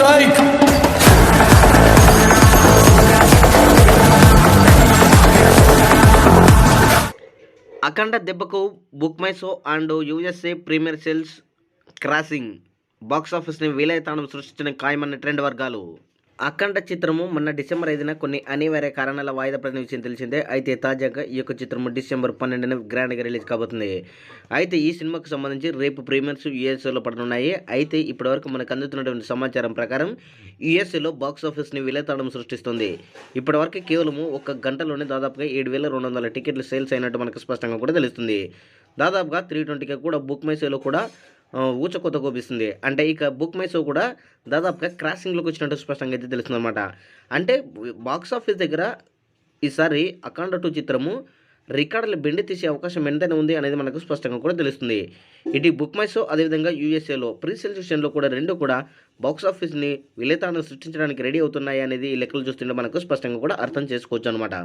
strike. Akhanda దెబ్బకు book my show and USA premier sales crossing box ఆఫీస్ని వీలైతానం సృష్టించిన ఖాయమన్న ట్రెండ్ వర్గాలు అఖండ చిత్రము మొన్న డిసెంబర్ ఐదున కొన్ని అనివార్య కారణాల వాయిదా పడిన విషయం తెలిసిందే. అయితే తాజాగా ఈ యొక్క చిత్రము డిసెంబర్ పన్నెండున గ్రాండ్గా రిలీజ్ కాబోతుంది. అయితే ఈ సినిమాకు సంబంధించి రేపు ప్రీమియర్స్ యూఎస్ఏలో పడనున్నాయి. అయితే ఇప్పటివరకు మనకు అందుతున్నటువంటి సమాచారం ప్రకారం యూఎస్ఏలో బాక్స్ ఆఫీస్ని విలేతాడం సృష్టిస్తుంది. ఇప్పటివరకు కేవలం ఒక గంటలోనే దాదాపుగా ఏడు వేల రెండు వందల టికెట్లు సేల్స్ అయినట్టు మనకు స్పష్టంగా కూడా తెలుస్తుంది. దాదాపుగా త్రీ ట్వంటీకి కూడా బుక్ మైసేలో కూడా ఊచకొత్త కోపిస్తుంది. అంటే ఇక బుక్ మై షో కూడా దాదాపుగా క్రాసింగ్లోకి వచ్చినట్టు స్పష్టంగా అయితే తెలుస్తుంది అనమాట అంటే బాక్స్ ఆఫీస్ దగ్గర ఈసారి అఖండ టూ చిత్రము రికార్డులు బెండి తీసే అవకాశం ఎంతైనా ఉంది అనేది మనకు స్పష్టంగా కూడా తెలుస్తుంది. ఇటు బుక్ మై షో అదేవిధంగా యూఎస్ఏలో ప్రీ సేల్ కూడా రెండు కూడా బాక్స్ ఆఫీస్ని విలేతాన్ని సృష్టించడానికి రెడీ అవుతున్నాయి అనేది ఈ లెక్కలు చూస్తుంటే మనకు స్పష్టంగా కూడా అర్థం చేసుకోవచ్చు అనమాట